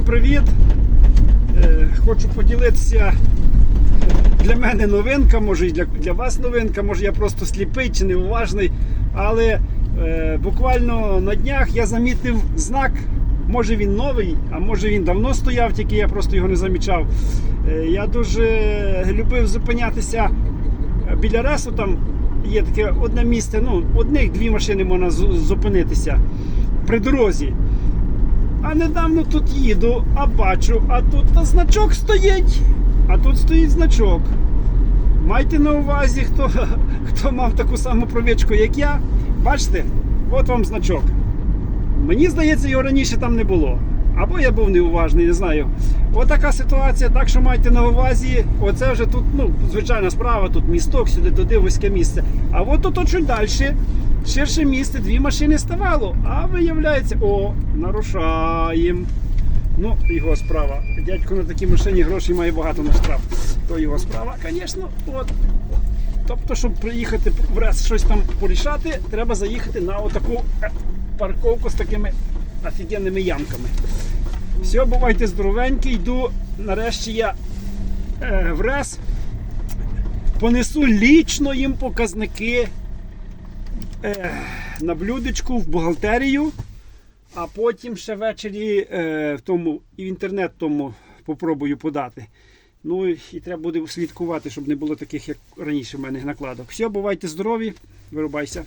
всім привіт! Е, Хочу поділитися для мене новинка, може і для, для вас новинка, може я просто сліпий чи неуважний. Але е, буквально на днях я замітив знак. Може він новий, а може він давно стояв, тільки я просто його не замічав. Е, я дуже любив зупинятися біля ресу. Там є таке одне місце, ну, одних-дві машини можна зупинитися при дорозі. А недавно тут їду, а бачу, а тут та значок стоїть. А тут стоїть значок. Майте на увазі, хто, хто мав таку саму провічку, як я. Бачите, от вам значок. Мені здається, його раніше там не було. Або я був неуважний, не знаю. Отака ситуація, так що майте на увазі. Оце вже тут, ну, звичайна справа, тут місток, сюди туди, вузьке місце. А от тут чуть далі, ширше місце, дві машини ставало. А виявляється, о, нарушаємо. Ну, його справа. Дядько на такій машині грошей має багато на штраф. То його справа, звісно, от. Тобто, щоб приїхати в РЕС щось там порішати, треба заїхати на отаку е, парковку з такими офігенними ямками. Все, бувайте здоровенькі, йду. Нарешті я е, в РЕС понесу лічно їм показники е, на блюдечку в бухгалтерію, а потім ще ввечері е, в тому і в інтернет тому попробую подати. Ну і треба буде слідкувати, щоб не було таких, як раніше в мене накладок. Все, бувайте здорові, вирубайся.